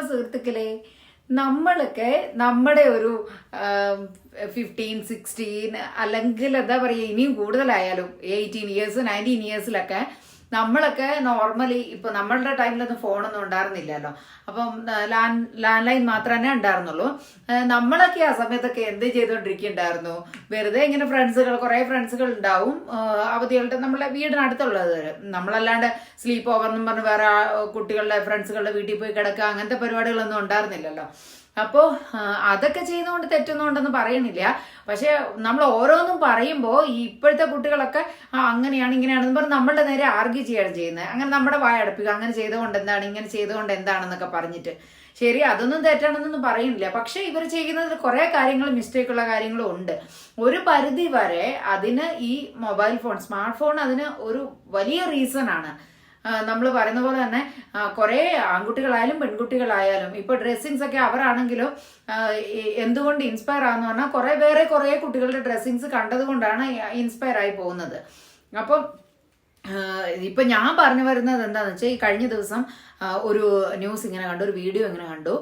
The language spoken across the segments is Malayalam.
സുഹൃത്തുക്കളെ നമ്മളൊക്കെ നമ്മുടെ ഒരു ഫിഫ്റ്റീൻ സിക്സ്റ്റീൻ അല്ലെങ്കിൽ എന്താ പറയുക ഇനിയും കൂടുതലായാലും എയ്റ്റീൻ ഇയേഴ്സ് നയന്റീൻ ഇയേഴ്സിലൊക്കെ നമ്മളൊക്കെ നോർമലി ഇപ്പൊ നമ്മളുടെ ടൈമിലൊന്നും ഫോണൊന്നും ഉണ്ടായിരുന്നില്ലല്ലോ. അപ്പം ലാൻഡ് ലാൻഡ് ലൈൻ മാത്രമേ ഉണ്ടായിരുന്നുള്ളൂ. നമ്മളൊക്കെ ആ സമയത്തൊക്കെ എന്ത് ചെയ്തുകൊണ്ടിരിക്കുന്നുണ്ടായിരുന്നു? വെറുതെ ഇങ്ങനെ ഫ്രണ്ട്സുകൾ കുറെ ഫ്രണ്ട്സുകൾ ഉണ്ടാവും. അവധികളുടെ നമ്മളെ വീടിനടുത്തുള്ളത് നമ്മളല്ലാണ്ട് സ്ലീപ്പ് ഓവർ എന്നും പറഞ്ഞ് വേറെ കുട്ടികളുടെ ഫ്രണ്ട്സുകളുടെ വീട്ടിൽ പോയി കിടക്കുക അങ്ങനത്തെ പരിപാടികളൊന്നും ഉണ്ടായിരുന്നില്ലല്ലോ. അപ്പോൾ അതൊക്കെ ചെയ്യുന്നതുകൊണ്ട് തെറ്റുന്നുണ്ടെന്ന് പറയണില്ല. പക്ഷെ നമ്മൾ ഓരോന്നും പറയുമ്പോൾ ഈ ഇപ്പോഴത്തെ കുട്ടികളൊക്കെ ആ അങ്ങനെയാണ് ഇങ്ങനെയാണെന്ന് പറഞ്ഞ് നമ്മളുടെ നേരെ ആർഗ്യൂ ചെയ്യാണ് ചെയ്യുന്നത്. അങ്ങനെ നമ്മുടെ വായ അടുപ്പിക്കുക അങ്ങനെ ചെയ്തുകൊണ്ട് എന്താണ് ഇങ്ങനെ ചെയ്തുകൊണ്ട് എന്താണെന്നൊക്കെ പറഞ്ഞിട്ട്. ശരി അതൊന്നും തെറ്റാണെന്നൊന്നും പറയുന്നില്ല. പക്ഷെ ഇവർ ചെയ്യുന്നതിൽ കുറേ കാര്യങ്ങൾ മിസ്റ്റേക്ക് ഉള്ള കാര്യങ്ങളും ഉണ്ട്. ഒരു പരിധി വരെ അതിന് ഈ മൊബൈൽ ഫോൺ സ്മാർട്ട് ഫോൺ അതിന് ഒരു വലിയ റീസൺ ആണ് നമ്മൾ പറയുന്ന പോലെ തന്നെ കുറേ ആൺകുട്ടികളായാലും പെൺകുട്ടികളായാലും ഇപ്പോൾ ഡ്രസ്സിങ്സ് ഒക്കെ അവരാണെങ്കിലും എന്തുകൊണ്ട് ഇൻസ്പയർ ആകുന്ന പറഞ്ഞാൽ കുറേ വേറെ കുറേ കുട്ടികളുടെ ഡ്രസ്സിങ്സ് കണ്ടതുകൊണ്ടാണ് ഇൻസ്പയർ ആയി പോകുന്നത്. അപ്പം ഇപ്പം ഞാൻ പറഞ്ഞു വരുന്നത് എന്താണെന്ന് വെച്ചാൽ ഈ കഴിഞ്ഞ ദിവസം ഒരു ന്യൂസ് ഇങ്ങനെ കണ്ടു ഒരു വീഡിയോ ഇങ്ങനെ കണ്ടു.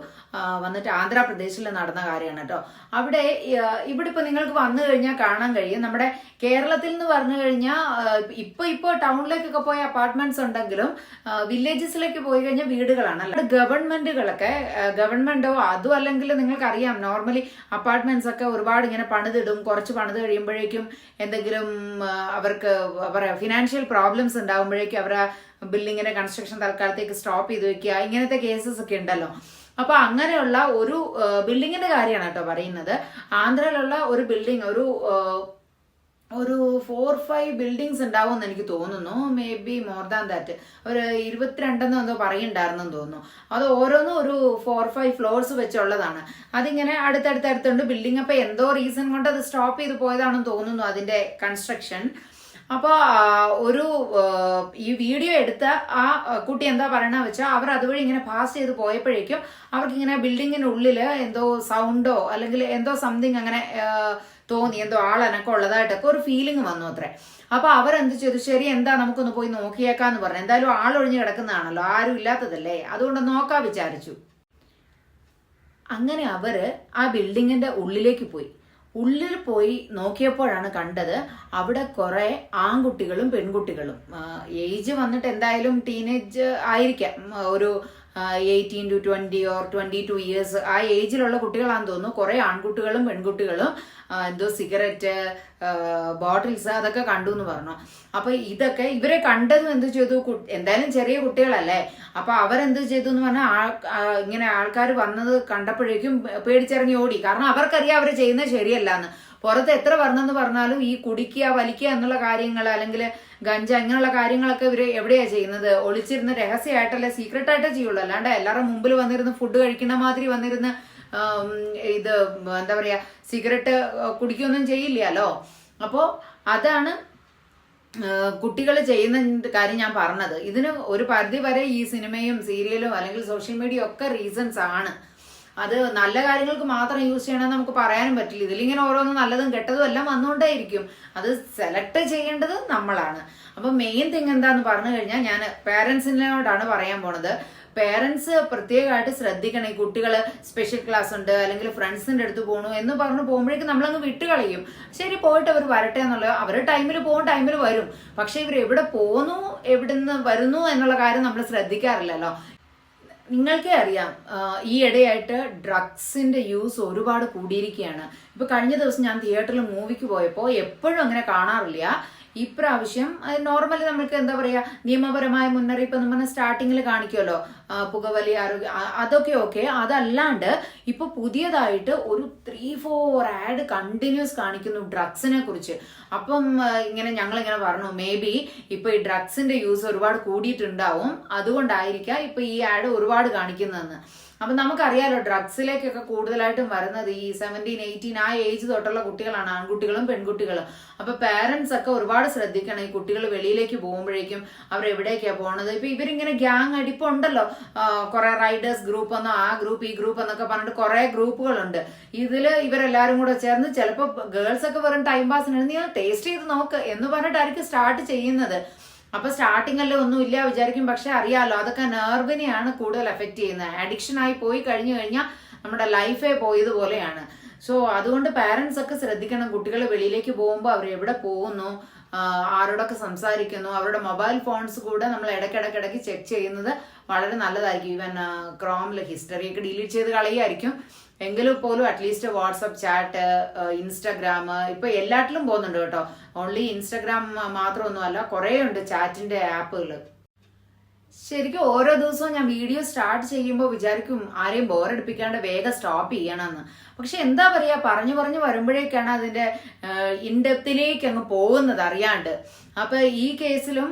വന്നിട്ട് ആന്ധ്രാപ്രദേശിൽ നടന്ന കാര്യമാണ് കേട്ടോ. അവിടെ ഇവിടെ ഇപ്പൊ നിങ്ങൾക്ക് വന്നു കഴിഞ്ഞാൽ കാണാൻ കഴിയും. നമ്മുടെ കേരളത്തിൽ നിന്ന് പറഞ്ഞു കഴിഞ്ഞാൽ ഇപ്പൊ ഇപ്പോ ടൗണിലേക്കൊക്കെ പോയ അപ്പാർട്ട്മെന്റ്സ് ഉണ്ടെങ്കിലും വില്ലേജസിലേക്ക് പോയി കഴിഞ്ഞാൽ വീടുകളാണ്. അല്ല ഗവൺമെന്റുകളൊക്കെ ഗവൺമെന്റോ അതും അല്ലെങ്കിൽ നിങ്ങൾക്ക് അറിയാം നോർമലി അപ്പാർട്ട്മെന്റ്സ് ഒക്കെ ഒരുപാട് ഇങ്ങനെ പണിതിടും. കുറച്ച് പണിത് കഴിയുമ്പോഴേക്കും എന്തെങ്കിലും അവർക്ക് പറയാ ഫിനാൻഷ്യൽ പ്രോബ്ലംസ് ഉണ്ടാകുമ്പോഴേക്കും ബിൽഡിങ്ങിനെ ബിൽഡിങ്ങിന്റെ കൺസ്ട്രക്ഷൻ തൽക്കാലത്തേക്ക് സ്റ്റോപ്പ് ചെയ്ത് വെക്കുക. ഇങ്ങനത്തെ കേസസ് ഒക്കെ ഉണ്ടല്ലോ. അപ്പൊ അങ്ങനെയുള്ള ഒരു ബിൽഡിങ്ങിന്റെ കാര്യമാണ് കേട്ടോ പറയുന്നത്. ആന്ധ്രയിലുള്ള ഒരു ബിൽഡിംഗ് ഒരു ഒരു ഫോർ ഫൈവ് ബിൽഡിങ്സ് ഉണ്ടാവും എന്ന് എനിക്ക് തോന്നുന്നു. May be more than that ഒരു ഇരുപത്തിരണ്ടെന്നോ എന്തോ പറയുണ്ടായിരുന്നെന്ന് തോന്നുന്നു. അത് ഓരോന്നും ഒരു ഫോർ ഫൈവ് ഫ്ലോർസ് വെച്ചുള്ളതാണ്. അതിങ്ങനെ അടുത്തടുത്തടുത്തുണ്ട്. ബിൽഡിംഗ് അപ്പൊ എന്തോ റീസൺ കൊണ്ട് അത് സ്റ്റോപ്പ് ചെയ്ത് പോയതാണെന്ന് തോന്നുന്നു അതിന്റെ കൺസ്ട്രക്ഷൻ അപ്പോൾ ഒരു ഈ വീഡിയോ എടുത്ത ആ കുട്ടി എന്താ പറയണ വെച്ചാൽ അവർ അതുവഴി ഇങ്ങനെ പാസ് ചെയ്ത് പോയപ്പോഴേക്കും അവർക്ക് ഇങ്ങനെ ബിൽഡിങ്ങിനുള്ളിൽ എന്തോ സൗണ്ടോ അല്ലെങ്കിൽ എന്തോ സംതിങ് അങ്ങനെ തോന്നി എന്തോ ആളനക്കം ഉള്ളതായിട്ടൊക്കെ ഒരു ഫീലിംഗ് വന്നു അത്രേ. അപ്പൊ അവരെന്ത് ചെയ്തു? ശരി എന്താ നമുക്കൊന്ന് പോയി നോക്കിയേക്കാന്ന് പറഞ്ഞു. എന്തായാലും ആളൊഴിഞ്ഞ് കിടക്കുന്നതാണല്ലോ ആരും ഇല്ലാത്തതല്ലേ? അതുകൊണ്ട് നോക്കാ വിചാരിച്ചു. അങ്ങനെ അവർ ആ ബിൽഡിങ്ങിന്റെ ഉള്ളിലേക്ക് പോയി. ഉള്ളിൽ പോയി നോക്കിയപ്പോഴാണ് കണ്ടത് അവിടെ കുറെ ആൺകുട്ടികളും പെൺകുട്ടികളും. ഏജ് വന്നിട്ട് എന്തായാലും ടീനേജ് ആയിരിക്കാം. ഒരു eighteen to twenty or twenty two years ആ ഏജിലുള്ള കുട്ടികളാണെന്ന് തോന്നുന്നു. കുറേ ആൺകുട്ടികളും പെൺകുട്ടികളും എന്തോ സിഗരറ്റ് ബോട്ടിൽസ് അതൊക്കെ കണ്ടു എന്ന് പറഞ്ഞു. അപ്പൊ ഇതൊക്കെ ഇവരെ കണ്ടതും എന്ത് ചെയ്തു? എന്തായാലും ചെറിയ കുട്ടികളല്ലേ? അപ്പൊ അവരെന്ത് ചെയ്തു എന്ന് പറഞ്ഞാൽ ഇങ്ങനെ ആൾക്കാർ വന്നത് കണ്ടപ്പോഴേക്കും പേടിച്ചിറങ്ങി ഓടി. കാരണം അവർക്കറിയാം അവർ ചെയ്യുന്നത് ശരിയല്ല പുറത്ത് എത്ര പറഞ്ഞെന്ന് പറഞ്ഞാലും ഈ കുടിക്കുക വലിക്കുക എന്നുള്ള കാര്യങ്ങൾ അല്ലെങ്കിൽ ഗഞ്ച അങ്ങനെയുള്ള കാര്യങ്ങളൊക്കെ ഇവർ എവിടെയാ ചെയ്യുന്നത്? ഒളിച്ചിരുന്ന് രഹസ്യമായിട്ടല്ലേ സീക്രട്ട് ആയിട്ടേ ചെയ്യുള്ളൂ. അല്ലാണ്ട് എല്ലാവരുടെ മുമ്പിൽ വന്നിരുന്ന് ഫുഡ് കഴിക്കുന്ന മാതിരി വന്നിരുന്ന് ഇത് എന്താ പറയാ സിഗരറ്റ് കുടിക്കൊന്നും ചെയ്യില്ലല്ലോ. അപ്പോ അതാണ് കുട്ടികൾ ചെയ്യുന്ന കാര്യം ഞാൻ പറഞ്ഞത്. ഇതിന് ഒരു പരിധി വരെ ഈ സിനിമയും സീരിയലും അല്ലെങ്കിൽ സോഷ്യൽ മീഡിയ ഒക്കെ റീസൺസ് ആണ്. അത് നല്ല കാര്യങ്ങൾക്ക് മാത്രം യൂസ് ചെയ്യണമെന്ന് നമുക്ക് പറയാനും പറ്റില്ല. ഇതിലിങ്ങനെ ഓരോന്നും നല്ലതും കെട്ടതും എല്ലാം വന്നുകൊണ്ടേയിരിക്കും. അത് സെലക്ട് ചെയ്യേണ്ടത് നമ്മളാണ്. അപ്പൊ മെയിൻ തിങ് എന്താന്ന് പറഞ്ഞു കഴിഞ്ഞാൽ ഞാൻ പേരൻസിനോടാണ് പറയാൻ പോണത്. പേരൻസ് പ്രത്യേകമായിട്ട് ശ്രദ്ധിക്കണം. ഈ കുട്ടികൾ സ്പെഷ്യൽ ക്ലാസ് ഉണ്ട് അല്ലെങ്കിൽ ഫ്രണ്ട്സിന്റെ അടുത്ത് പോകണു എന്ന് പറഞ്ഞ് പോകുമ്പോഴേക്കും നമ്മളങ്ങ് വിട്ടുകളയും. ശരി പോയിട്ട് അവർ വരട്ടെ എന്നുള്ള അവർ ടൈമിൽ പോകും ടൈമിൽ വരും. പക്ഷെ ഇവർ എവിടെ പോകുന്നു എവിടെ നിന്ന് വരുന്നു എന്നുള്ള കാര്യം നമ്മൾ ശ്രദ്ധിക്കാറില്ലല്ലോ. നിങ്ങൾക്കേ അറിയാം ഈ ഇടയായിട്ട് ഡ്രഗ്സിന്റെ യൂസ് ഒരുപാട് കൂടിയിരിക്കുകയാണ്. ഇപ്പൊ കഴിഞ്ഞ ദിവസം ഞാൻ തിയേറ്ററിൽ മൂവിക്ക് പോയപ്പോൾ എപ്പോഴും അങ്ങനെ കാണാറില്ല. ഇപ്രാവശ്യം നോർമലി നമ്മൾക്ക് എന്താ പറയാ നിയമപരമായ മുന്നറിയിപ്പ് എന്ന് പറഞ്ഞാൽ സ്റ്റാർട്ടിങ്ങിൽ കാണിക്കുമല്ലോ പുകവലി ആരോഗ്യ അതൊക്കെ ഓക്കെ അതല്ലാണ്ട് ഇപ്പൊ പുതിയതായിട്ട് ഒരു ത്രീ ഫോർ ആഡ് കണ്ടിന്യൂസ് കാണിക്കുന്നു ഡ്രഗ്സിനെ കുറിച്ച്. അപ്പം ഇങ്ങനെ ഞങ്ങൾ ഇങ്ങനെ പറഞ്ഞു മേ ബി ഇപ്പൊ ഈ ഡ്രഗ്സിന്റെ യൂസ് ഒരുപാട് കൂടിയിട്ടുണ്ടാവും. അതുകൊണ്ടായിരിക്കാം ഇപ്പൊ ഈ ആഡ് ഒരുപാട് കാണിക്കുന്നതെന്ന്. അപ്പൊ നമുക്കറിയാലോ ഡ്രഗ്സിലേക്കൊക്കെ കൂടുതലായിട്ടും വരുന്നത് ഈ സെവന്റീൻ എയ്റ്റീൻ ആ ഏജ് തൊട്ടുള്ള കുട്ടികളാണ് ആൺകുട്ടികളും പെൺകുട്ടികളും. അപ്പൊ പാരന്റ്സ് ഒക്കെ ഒരുപാട് ശ്രദ്ധിക്കണം. ഈ കുട്ടികൾ വെളിയിലേക്ക് പോകുമ്പോഴേക്കും അവർ എവിടേക്കാണ് പോണത്? ഇപ്പൊ ഇവരിങ്ങനെ ഗ്യാങ് അടിപ്പുണ്ടല്ലോ കുറെ റൈഡേഴ്സ് ഗ്രൂപ്പ് എന്നോ ആ ഗ്രൂപ്പ് ഈ ഗ്രൂപ്പ് എന്നൊക്കെ പറഞ്ഞിട്ട് കുറെ ഗ്രൂപ്പുകളുണ്ട് ഇതിൽ ഇവരെല്ലാരും കൂടെ ചേർന്ന് ചിലപ്പോൾ ഗേൾസ് ഒക്കെ വെറും ടൈം പാസിന് നീ ടേസ്റ്റ് ചെയ്ത് നോക്ക് എന്ന് പറഞ്ഞിട്ടായിരിക്കും സ്റ്റാർട്ട് ചെയ്യുന്നത്. അപ്പൊ സ്റ്റാർട്ടിങ്ങിൽ ഒന്നും ഇല്ല വിചാരിക്കും. പക്ഷെ അറിയാലോ അതൊക്കെ നെർവിനെയാണ് കൂടുതൽ എഫക്ട് ചെയ്യുന്നത്. അഡിക്ഷൻ ആയി പോയി കഴിഞ്ഞു കഴിഞ്ഞാൽ നമ്മുടെ ലൈഫേ പോയതുപോലെയാണ് സോ അതുകൊണ്ട് പാരന്റ്സ് ഒക്കെ ശ്രദ്ധിക്കണം. കുട്ടികൾ വെളിയിലേക്ക് പോകുമ്പോൾ അവർ എവിടെ പോകുന്നു ആരോടൊക്കെ സംസാരിക്കുന്നു അവരുടെ മൊബൈൽ ഫോൺസ് കൂടെ നമ്മൾ ഇടയ്ക്കിടയ്ക്കിടയ്ക്ക് ചെക്ക് ചെയ്യുന്നത് വളരെ നല്ലതായിരിക്കും. ഈവൻ ക്രോമിൽ ഹിസ്റ്ററി ഒക്കെ ഡിലീറ്റ് ചെയ്ത് കളയായിരിക്കും എങ്കിലും പോലും അറ്റ്ലീസ്റ്റ് വാട്സപ്പ് ചാറ്റ് ഇൻസ്റ്റാഗ്രാം ഇപ്പൊ എല്ലാറ്റിലും പോകുന്നുണ്ട് കേട്ടോ. ഓൺലി ഇൻസ്റ്റാഗ്രാം മാത്രമൊന്നുമല്ല കുറേ ഉണ്ട് ചാറ്റിന്റെ ആപ്പുകൾ ശരിക്കും ഓരോ ദിവസവും ഞാൻ വീഡിയോ സ്റ്റാർട്ട് ചെയ്യുമ്പോൾ വിചാരിക്കും ആരെയും ബോറടിപ്പിക്കാണ്ട് വേഗം സ്റ്റോപ്പ് ചെയ്യണമെന്ന് പക്ഷെ എന്താ പറയാ പറഞ്ഞു പറഞ്ഞു വരുമ്പോഴേക്കാണ് അതിന്റെ ഇൻഡെപ്തിലേക്ക് അങ്ങ് പോകുന്നത് അറിയാണ്ട്. അപ്പൊ ഈ കേസിലും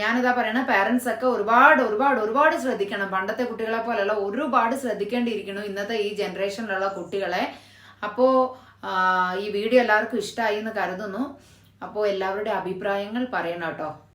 ഞാനതാ പറയണ പാരന്റ്സ് ഒക്കെ ഒരുപാട് ഒരുപാട് ഒരുപാട് ശ്രദ്ധിക്കണം. പണ്ടത്തെ കുട്ടികളെ പോലെയുള്ള ഒരുപാട് ശ്രദ്ധിക്കേണ്ടിയിരിക്കുന്നു ഇന്നത്തെ ഈ ജനറേഷനിലുള്ള കുട്ടികളെ. അപ്പോൾ ഈ വീഡിയോ എല്ലാവർക്കും ഇഷ്ടമായി എന്ന് കരുതുന്നു. അപ്പോൾ എല്ലാവരുടെ അഭിപ്രായങ്ങൾ പറയണം കേട്ടോ.